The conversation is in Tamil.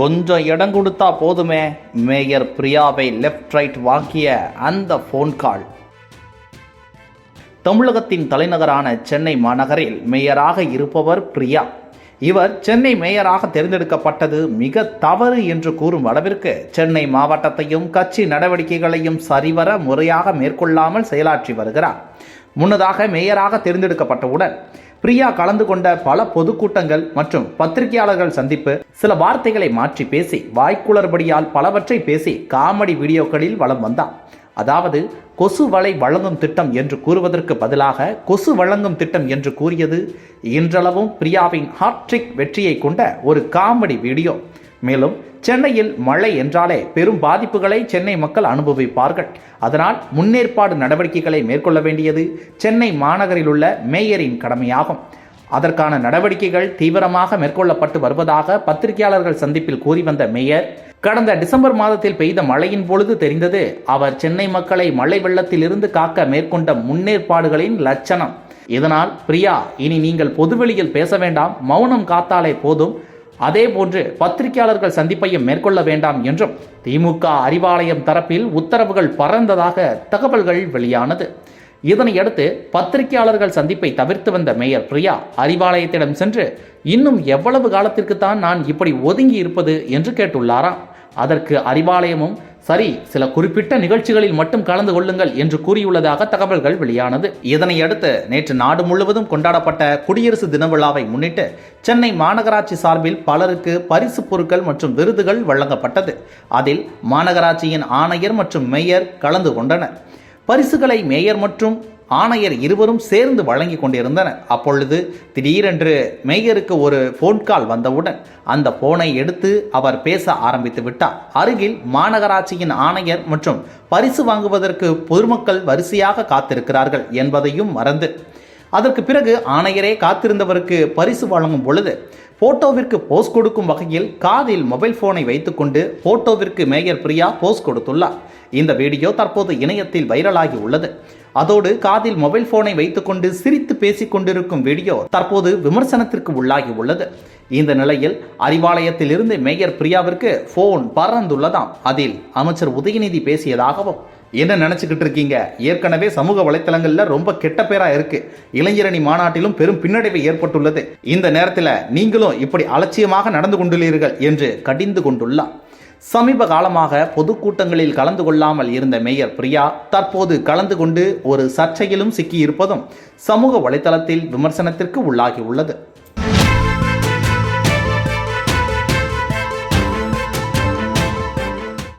கொஞ்சம் இடம் கொடுத்தா போதுமே. மேயர் பிரியாவை லெஃப்ட் ரைட் வாங்கிய அந்த ஃபோன் கால் தமிழகத்தின் தலைநகரான சென்னை மாநகரில் மேயராக இருப்பவர் பிரியா. இவர் சென்னை மேயராக தேர்ந்தெடுக்கப்பட்டது மிக தவறு என்று கூறும் அளவிற்கு சென்னை மாவட்டத்தையும் கட்சி நடவடிக்கைகளையும் சரிவர முறையாக மேற்கொள்ளாமல் செயலாற்றி வருகிறார். முன்னதாக மேயராக தேர்ந்தெடுக்கப்பட்டவுடன் பிரியா கலந்து கொண்ட பல பொதுக்கூட்டங்கள் மற்றும் பத்திரிகையாளர்கள் சந்திப்பு சில வார்த்தைகளை மாற்றி பேசி வாய்க்குளறுபடியால் பலவற்றை பேசி காமெடி வீடியோக்களில் வலம் வந்தார் அதாவது கொசு வலை வழங்கும் திட்டம் என்று கூறுவதற்கு பதிலாக கொசு வழங்கும் திட்டம் என்று கூறியது இன்றளவும் பிரியாவின் ஹாட்ரிக் வெற்றியை கொண்ட ஒரு காமெடி வீடியோ. மேலும் சென்னையில் மழை என்றாலே பெரும் பாதிப்புகளை சென்னை மக்கள் அனுபவிப்பார்கள். அதனால் முன்னேற்பாடு நடவடிக்கைகளை மேற்கொள்ள வேண்டியது சென்னை மாநகரில் உள்ள மேயரின் கடமையாகும். அதற்கான நடவடிக்கைகள் தீவிரமாக மேற்கொள்ளப்பட்டு வருவதாக பத்திரிகையாளர்கள் சந்திப்பில் கூறி வந்த மேயர் கடந்த டிசம்பர் மாதத்தில் பெய்த மழையின் பொழுது தெரிந்தது அவர் சென்னை மக்களை மழை வெள்ளத்திலிருந்து காக்க மேற்கொண்ட முன்னேற்பாடுகளின் லட்சணம். இதனால் பிரியா இனி நீங்கள் பொதுவெளியில் பேச வேண்டாம். மௌனம் காத்தாலே போதும். அதே போன்று பத்திரிகையாளர்கள் சந்திப்பையும் மேற்கொள்ள வேண்டாம் என்றும் திமுக அறிவாலயம் தரப்பில் உத்தரவுகள் பறந்ததாக தகவல்கள் வெளியானது. இதனையடுத்து பத்திரிகையாளர்கள் சந்திப்பை தவிர்த்து வந்த மேயர் பிரியா அறிவாலயத்திடம் சென்று இன்னும் எவ்வளவு காலத்திற்கு தான் நான் இப்படி ஒதுங்கி இருப்பது என்று கேட்டுள்ளாராம். அதற்கு அறிவாலயமும் சரி சில குறிப்பிட்ட நிகழ்ச்சிகளில் மட்டும் கலந்து கொள்ளுங்கள் என்று கூறியுள்ளதாக தகவல்கள் வெளியானது. இதனையடுத்து நேற்று நாடு முழுவதும் கொண்டாடப்பட்ட குடியரசு தின விழாவை முன்னிட்டு சென்னை மாநகராட்சி சார்பில் பலருக்கு பரிசு பொருட்கள் மற்றும் விருதுகள் வழங்கப்பட்டது. அதில் மாநகராட்சியின் ஆணையர் மற்றும் மேயர் கலந்து கொண்டனர். பரிசுகளை மேயர் மற்றும் ஆணையர் இருவரும் சேர்ந்து வழங்கி கொண்டிருந்தனர். அப்பொழுது திடீரென்று மேயருக்கு ஒரு ஃபோன் கால் வந்தவுடன் அந்த போனை எடுத்து அவர் பேச ஆரம்பித்து விட்டார். அருகில் மாநகராட்சியின் ஆணையர் மற்றும் பரிசு வாங்குவதற்கு பொதுமக்கள் வரிசையாக காத்திருக்கிறார்கள் என்பதையும் மறந்து அதற்கு பிறகு ஆணையரே காத்திருந்தவருக்கு பரிசு வழங்கும் பொழுது போட்டோவிற்கு போஸ் கொடுக்கும் வகையில் காதில் மொபைல் போனை வைத்துக்கொண்டு போட்டோவிற்கு மேயர் பிரியா போஸ் கொடுத்துள்ளார். இந்த வீடியோ தற்போது இணையத்தில் வைரலாகி உள்ளது. அதோடு காதில் மொபைல் போனை வைத்துக்கொண்டு சிரித்து பேசிக் கொண்டிருக்கும் வீடியோ தற்போது விமர்சனத்திற்கு உள்ளாகி உள்ளது. இந்த நிலையில் அறிவாலயத்தில் இருந்து மேயர் பிரியாவிற்கு போன் பறந்துள்ளதாம். அதில் அமைச்சர் உதயநிதி பேசியதாகவும் என்ன நினச்சிக்கிட்டு இருக்கீங்க? ஏற்கனவே சமூக வலைத்தளங்களில் ரொம்ப கெட்ட பேராக இருக்கு. இளைஞரணி மாநாட்டிலும் பெரும் பின்னடைவு ஏற்பட்டுள்ளது. இந்த நேரத்தில் நீங்களும் இப்படி அலட்சியமாக நடந்து கொண்டுள்ளீர்கள் என்று கடிந்து கொண்டுள்ளார். சமீப காலமாக பொதுக்கூட்டங்களில் கலந்து கொள்ளாமல் இருந்த மேயர் பிரியா தற்போது கலந்து கொண்டு ஒரு சர்ச்சையிலும் சிக்கியிருப்பதும் சமூக வலைத்தளத்தில் விமர்சனத்திற்கு உள்ளாகி உள்ளது.